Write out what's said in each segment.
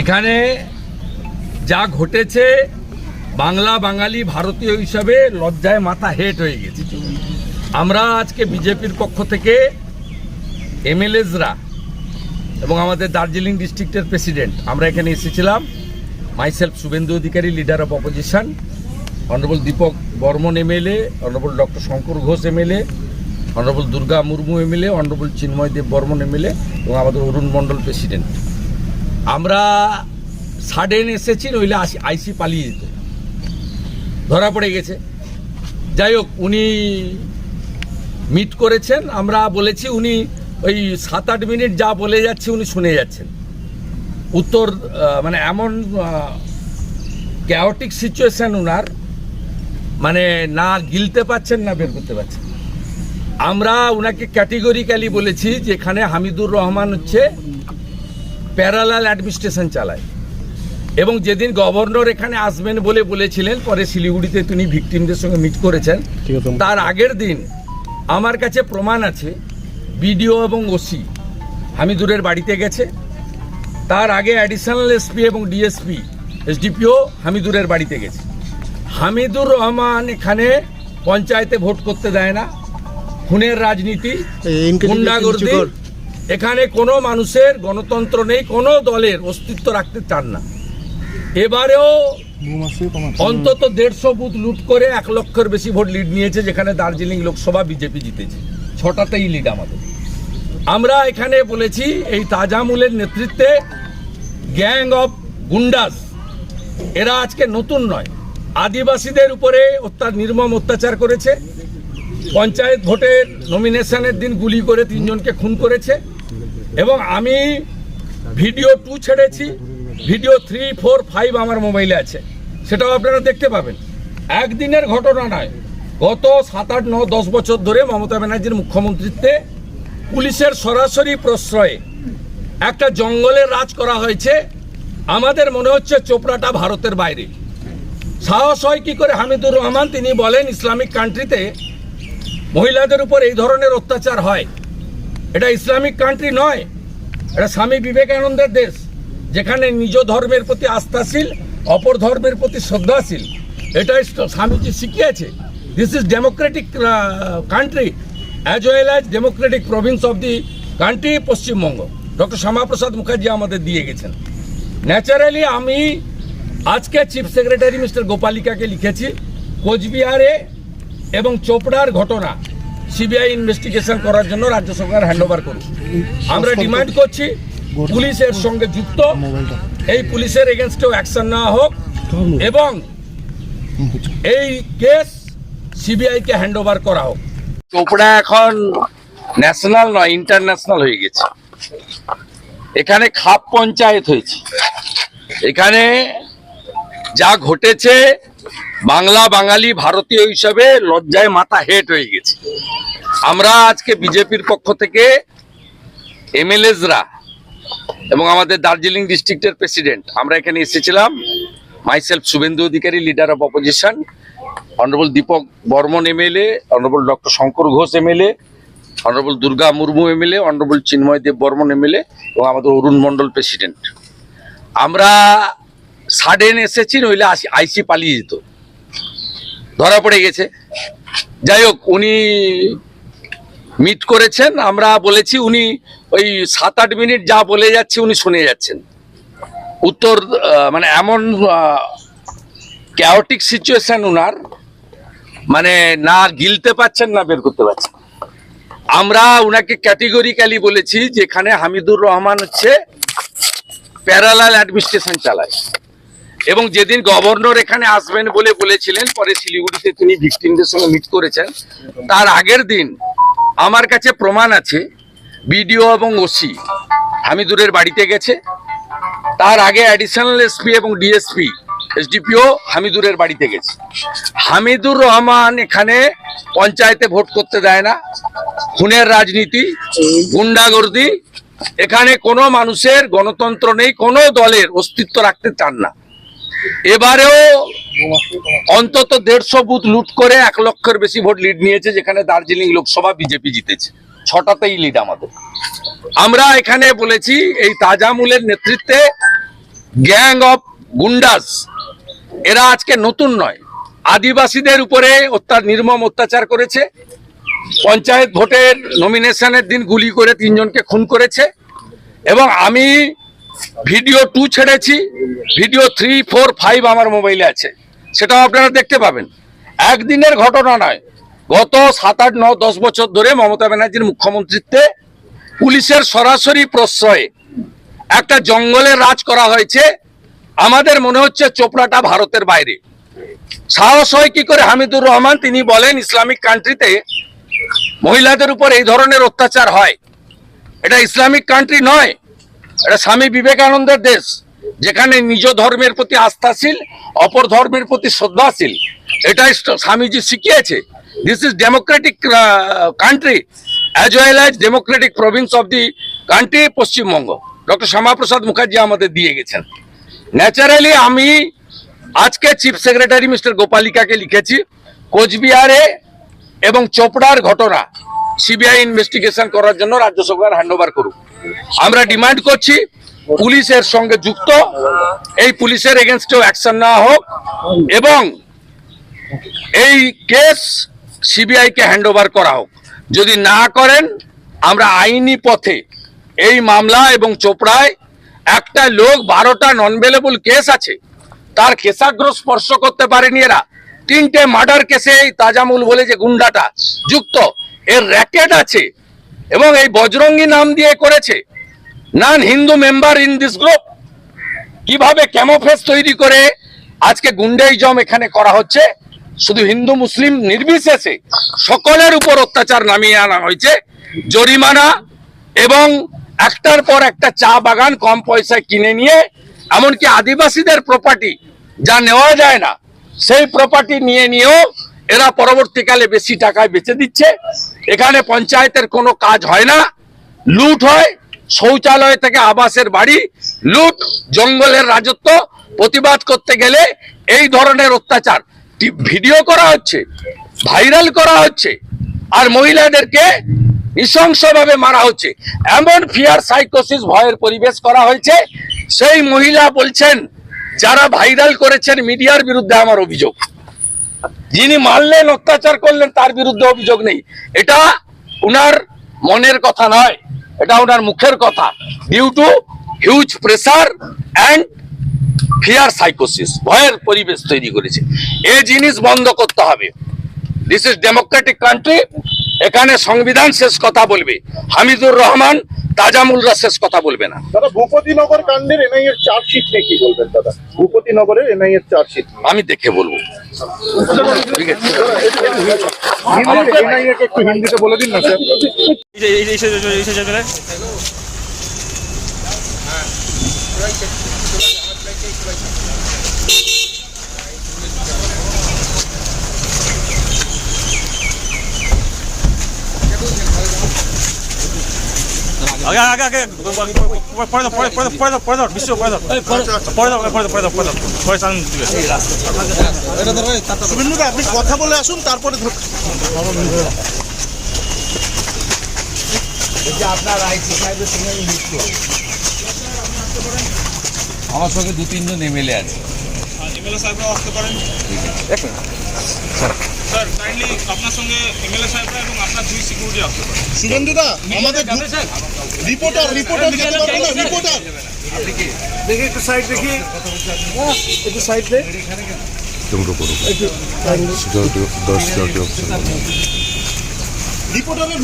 এখানে যা ঘটেছে, বাংলা বাঙালি ভারতীয় হিসাবে লজ্জায় মাথা হেট হয়ে গেছে। আমরা আজকে বিজেপির পক্ষ থেকে এমএলএসরা এবং আমাদের দার্জিলিং ডিস্ট্রিক্টের প্রেসিডেন্ট, আমরা এখানে এসেছিলাম। Myself Suvendu Adhikari leader of opposition honourable Dipak Barman MLA honourable doctor Shankar Ghosh MLA honourable Durga Murmu MLA honourable Chinmoy Deb Barman MLA এবং আমাদের অরুণ মণ্ডল প্রেসিডেন্ট আমরা সাডেন এসেছি, নইলে আইসি পালিয়ে যেত। ধরা পড়ে গেছে। যাই হোক, উনি মিট করেছেন। আমরা বলেছি উনি ওই সাত আট মিনিট যা বলে যাচ্ছে উনি শুনে যাচ্ছেন। উত্তর মানে এমন ক্যাওটিক সিচুয়েশন উনার মানে না গিলতে পাচ্ছেন না বের করতে পারছেন। আমরা উনাকে ক্যাটেগরিক্যালি বলেছি যে এখানে হামিদুর রহমান হচ্ছে প্যারালাল অ্যাডমিনিস্ট্রেশন চালায়। এবং যেদিন গভর্নর এখানে আসবেন বলে বলেছিলেন পরে শিলিগুড়িতে তিনি ভিকটিমদের সঙ্গে মিট করেছেন। তার আগের দিন আমার কাছে প্রমাণ আছে বিডিও এবং ওসি। হামিদুরের বাড়িতে গেছে। তার আগে অ্যাডিশনাল এসপি এবং ডিএসপি এসডিপিও হামিদুরের বাড়িতে গেছে। হামিদুর রহমান এখানে পঞ্চায়েতে ভোট করতে দেয় না। খুনের রাজনীতি গুন্ডাগর্দি এখানে কোনো মানুষের গণতন্ত্র নেই কোনো দলের অস্তিত্ব রাখতে চান না। এবারেও অন্তত দেড়শো বুথ লুট করে এক লক্ষের বেশি ভোট লিড নিয়েছে যেখানে দার্জিলিং লোকসভা বিজেপি জিতেছে। ছটাতেই লিড আমাদের। আমরা এখানে বলেছি এই তাজামুলের নেতৃত্বে গ্যাং অফ গুন্ডাস। এরা আজকে নতুন নয়। আদিবাসীদের উপরে অত্যা নির্মম অত্যাচার করেছে। পঞ্চায়েত ভোটের নমিনেশনের দিন গুলি করে তিনজনকে খুন করেছে। এবং আমি ভিডিও টু ছেড়েছি, ভিডিও থ্রি ফোর ফাইভ আমার মোবাইলে আছে। সেটাও আপনারা দেখতে পাবেন। একদিনের ঘটনা নয়। গত সাত, আট, ন, দশ বছর ধরে মমতা ব্যানার্জির মুখ্যমন্ত্রীত্বে পুলিশের সরাসরি প্রশ্রয়ে একটা জঙ্গলের রাজ করা হয়েছে। আমাদের মনে হচ্ছে চোপড়াটা ভারতের বাইরে। সাহস হয় কি করে? হামিদুর রহমান তিনি বলেন, ইসলামিক কান্ট্রিতে মহিলাদের উপর এই ধরনের অত্যাচার হয়। এটা ইসলামিক কান্ট্রি নয়। এটা স্বামী বিবেকানন্দের দেশ, যেখানে নিজ ধর্মের প্রতি আস্থাশীল, অপর ধর্মের প্রতি শ্রদ্ধাশীল। এটাই স্বামীজি শিখিয়েছে। This is democratic country as well as democratic province of the country Paschimbanga doctor Shyamaprasad Mukherjee আমাদের দিয়ে গেছেন। ন্যাচারালি আমি আজকে চিফ সেক্রেটারি মিস্টার গোপালিকাকে লিখেছি, কোচবিহারে এবং চোপড়ার ঘটনা। সিবিআই ইনভেস্টিগেশন করার জন্য রাজ্য সরকার হ্যান্ড ওভার করুন আমরা ডিমান্ড করছি পুলিশের সঙ্গে যুক্ত। এই পুলিশের এগেনস্টেও অ্যাকশন নেওয়া হোক এবং এই কেস সিবিআই কে হ্যান্ড ওভার করা হোক। চোপড়া এখন ন্যাশনাল নয় ইন্টারন্যাশনাল হয়ে গেছে। এখানে খাপ পঞ্চায়েত হয়েছে। এখানে যা ঘটেছে, বাংলা বাঙালি ভারতীয় হিসাবে লজ্জায় মাথা হেট হয়ে গেছে। আমরা আজকে বিজেপির পক্ষ থেকে এমএলএসরা এবং আমাদের দার্জিলিং ডিস্ট্রিক্টের প্রেসিডেন্ট, আমরা এখানে এসেছিলাম। Myself Suvendu Adhikari leader of opposition honourable Dipak Barman MLA honourable doctor Shankar Ghosh MLA honourable Durga Murmu MLA honourable Chinmoy Deb Barman MLA এবং আমাদের অরুণ মণ্ডল প্রেসিডেন্ট। আমরা সাডেন এসেছি, নইলে আইসি পালিয়ে যেত। ধরা পড়ে গেছে। যাই হোক, উনি মিট করেছেন, আমরা বলেছি উনি ওই সাত আট মিনিট যা বলে যাচ্ছে উনি শুনে যাচ্ছেন। উত্তর মানে এমন ক্যাওটিক সিচুয়েশন উনার মানে না গিলতে পাচ্ছেন না বের করতে পারছেন। আমরা উনাকে ক্যাটেগরিক্যালি বলেছি যেখানে হামিদুর রহমান হচ্ছে প্যারালাল অ্যাডমিনিস্ট্রেশন চালায়। এবং যেদিন গভর্নর এখানে আসবেন বলে বলেছিলেন, পরে শিলিগুড়িতে তিনি ভিকটিমদের সঙ্গে মিট করেছেন, তার আগের দিন আমার কাছে প্রমাণ আছে, বিডিও এবং ওসি। হামিদুরের বাড়িতে গেছে। তার আগে অ্যাডিশনাল এসপি এবং ডিএসপি এসডিপিও হামিদুরের বাড়িতে গেছে। হামিদুর রহমান এখানে পঞ্চায়েতে ভোট করতে দেয় না। খুনের রাজনীতি, গুন্ডাগর্দি, এখানে কোনো মানুষের গণতন্ত্র নেই, কোনো দলের অস্তিত্ব রাখতে চান না। এবারেও অন্তত দেড়শো বুথ লুট করে এক লক্ষের বেশি ভোট লিড নিয়েছে, যেখানে দার্জিলিং লোকসভা বিজেপি জিতেছে। ছটাতেই লিড আমাদের। আমরা এখানে বলেছি, এই তাজামুলের নেতৃত্বে গ্যাং অফ গুন্ডাস। এরা আজকে নতুন নয়। আদিবাসীদের উপরে অত্যাচার, নির্মম অত্যাচার করেছে। পঞ্চায়েত ভোটের নমিনেশনের দিন গুলি করে তিনজনকে খুন করেছে। এবং আমি ভিডিও টু ছেড়েছি, ভিডিও থ্রি, ফোর, ফাইভ আমার মোবাইলে আছে। সেটাও আপনারা দেখতে পাবেন। একদিনের ঘটনা নয়। গত সাত, আট ন দশ বছর ধরে মমতা ব্যানার্জির মুখ্যমন্ত্রীত্বে পুলিশের সরাসরি প্রশ্রয়ে একটা জঙ্গলের রাজ করা হয়েছে। আমাদের মনে হচ্ছে চোপড়াটা ভারতের বাইরে। সাহস হয় কি করে? হামিদুর রহমান তিনি বলেন, ইসলামিক কান্ট্রিতে মহিলাদের উপর এই ধরনের অত্যাচার হয়। এটা ইসলামিক কান্ট্রি নয়। এটা স্বামী বিবেকানন্দের দেশ, যেখানে নিজ ধর্মের প্রতি আস্থাশীল, অপর ধর্মের প্রতি শ্রদ্ধাশীল। এটাই স্বামীজি শিখিয়েছে। This is democratic country as well as democratic province of the country Paschimbanga. Doctor Shyamaprasad Mukherjee আমাদের দিয়ে গেছেন। ন্যাচারালি আমি আজকে চিফ সেক্রেটারি মিস্টার গোপালিকাকে লিখেছি, কোচবিহারে এবং চোপড়ার ঘটনা সিবিআই ইনভেস্টিগেশন করার জন্য রাজ্য সরকার হ্যান্ডওভার করুক। আমরা ডিমান্ড করছি পুলিশের সঙ্গে যুক্ত। এই পুলিশের এগেনস্টেও অ্যাকশন নেওয়া হোক এবং এই কেস সিবিআই কে হ্যান্ডওভার করা হোক। যদি না করেন, আমরা আইনি পথে এই মামলা এবং চোপড়ায় একটা লোক বারোটা নন বেলেবল কেস আছে, তার কেশাগ্র স্পর্শ করতে পারেনি এরা। তিনটে মার্ডার কেসে এই তাজামুল বলে যে গুন্ডাটা যুক্ত। এর র্যাকেট আছে এবং এই বজরঙ্গি নাম দিয়ে করেছে। None Hindu member in this group কীভাবে ক্যামোফেস তৈরি করে আজকে গুন্ডাইজম এখানে করা হচ্ছে? শুধু হিন্দু, মুসলিম নির্বিশেষে সকলের উপর অত্যাচার নামিয়ে আনা হয়েছে। জরিমানা এবং একটার পর একটা চা বাগান কম পয়সায় কিনে নিয়ে, এমনকি আদিবাসীদের প্রপার্টি যা নেওয়া যায় না, সেই প্রপার্টি নিয়ে নিয়েও এরা পরবর্তীকালে বেশি টাকায় বেচে দিচ্ছে। এখানে পঞ্চায়েতের কোনো কাজ হয় না। লুট হয়, শৌচালয় থেকে আবাসের বাড়ি, লুট, জঙ্গলের রাজত্ব, প্রতিবাদ করতে গেলে এই ধরনের অত্যাচার। ভিডিও করা হচ্ছে, ভাইরাল করা হচ্ছে, আর মহিলাদেরকে নৃশংসভাবে মারা হচ্ছে। এমন ফিয়ার সাইকোসিস ভয়ের পরিবেশ করা হয়েছে। সেই মহিলা বলছেন, যারা ভাইরাল করেছেন মিডিয়ার বিরুদ্ধে আমার অভিযোগ। যিনি মারলেন, অত্যাচার করলেন, তার বিরুদ্ধে অভিযোগ নেই। এটা উনার মনের কথা নয়, এটা ওনার মুখের কথা। Due to huge pressure and fear সাইকোসিস ভয়ের পরিবেশ তৈরি করেছে। এই জিনিস বন্ধ করতে হবে। দিস ইজ ডেমোক্রেটিক কান্ট্রি এখানে সংবিধান শেষ কথা বলবে। হামিদুর রহমান তাজামুলরা শেষ কথা বলবে না। দাদা ভূপতিনগর কাণ্ডের এনআই এর চার্জশিট নিয়ে কি বলবেন দাদা? ভূপতিনগরের এনআই এর চার্জশিট আমি দেখে বলব। ঠিক আছে। একটু হিন্দিতে বলে দিন না স্যার। এই এই- এই- এই- এই- আগে আগে আগে পরে দাও পরে পরে পরে দাও পরে দাও বিশ্ব পরে দাও পরে দাও পরে দাও পরে দাও পরে দাও পরে চান দিবে শুভেন্দুদা আপনি কথা বলে আসুন তারপরে ধর- আমার সঙ্গে দু তিনজন এমএলএ আছে এমএলএ সাহেবরা আসতে পারেন স্যার কাইন্ডলি আপনার সঙ্গে এমএলএ সাহেবরা এবং আপনার দুই সিকিউরিটি আসতে পারেন শুভেন্দুদা আমাদের রিপোর্টার রিপোর্টার যেতে পারবে না রিপোর্টার রিপোর্টারের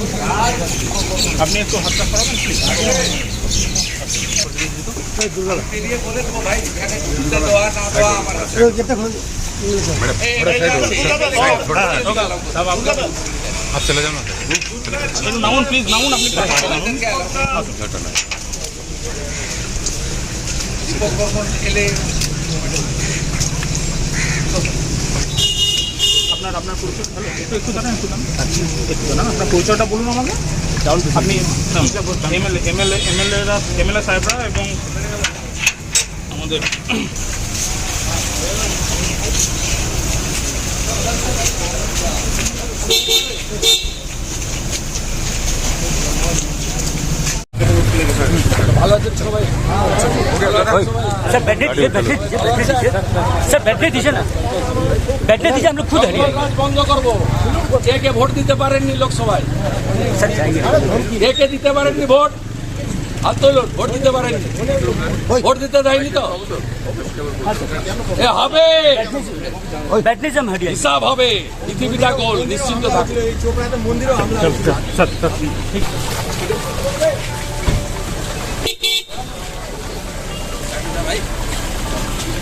ঢুকতে পারবে আপনি একটু হাতটা করাবেন প্লিজ একটু নামুন প্লিজ নামুন আপনি আপনার আপনার পরিচয় হ্যালো একটু একটু দাঁড়ান একটু জানান একটু জানান আপনার পরিচয়টা বলুন আমাকে। আপনি এমএলএ এমএলএ এমএলএরা এমএলএ সাহেবরা এবং আমাদের ভালো আছেন সবাই सर बैठने दीजिए बैठने दीजिए बैठने दीजिए सर बैठने दीजिए ना बैठने दीजिए हम लोग खुद हरिए কাজ বন্ধ করবো কে কে ভোট দিতে পারেননি লোকসভায় सर जाइए কে কে দিতে পারেননি ভোট হাত তুলুন ভোট দিতে পারেননি ভোট দিতে দেয়নি তো এ হবে बैठने से हम हटिए হিসাব হবে পৃথিবীটা গোল নিশ্চিন্ত থাকুন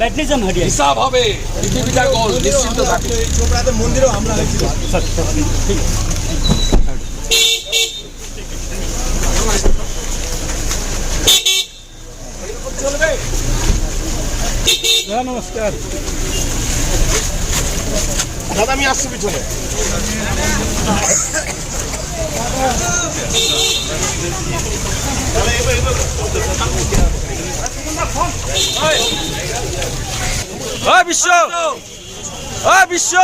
ব্যাটলিজম হারিয়ে হিসাব হবে। পৃথিবীটা গোল নিশ্চিন্ত থাকে। চোপড়াতে মন্দিরও হামলা হয়েছিল হ্যাঁ, নমস্কার। দাদা আমি আসছি পিছনে। তাহলে এবার এবার বিশ্ব! বিশ্ব!